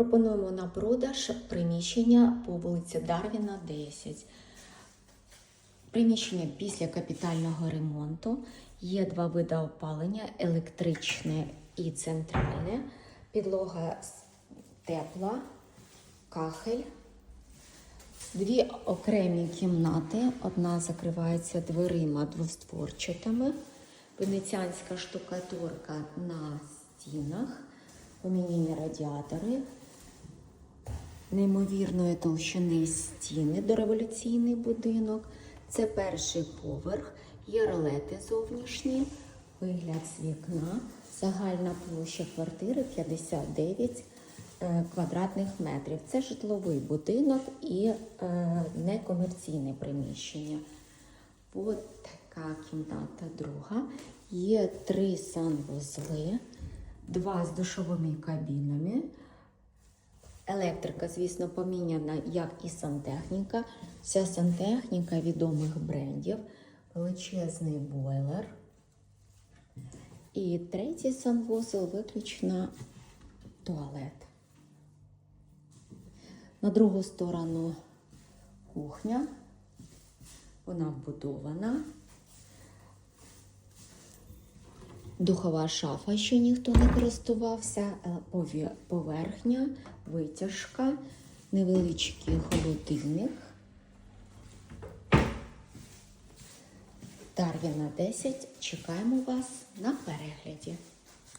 Пропонуємо на продаж приміщення по вулиці Дарвіна, 10. Приміщення після капітального ремонту. Є два види опалення: електричне і центральне. Підлога тепла, кахель. Дві окремі кімнати. Одна закривається дверима двостворчатими. Венеціанська штукатурка на стінах, поміняні радіатори, неймовірної толщини стіни дореволюційний будинок. Це перший поверх, є зовнішні, вигляд з вікна, загальна площа квартири 59 е, квадратних метрів. Це житловий будинок і е, некомерційне приміщення. От така кімната друга. Є три санвузли, два з душовими кабінами. Електрика, звісно, поміняна, як і сантехніка. Вся сантехніка відомих брендів, величезний бойлер. І третій санвузол виключно туалет. На другу сторону кухня. Вона вбудована. Духова шафа, що ніхто не користувався, е, поверхня, витяжка, невеличкий холодильник. Дар'яна 10. Чекаємо вас на перегляді.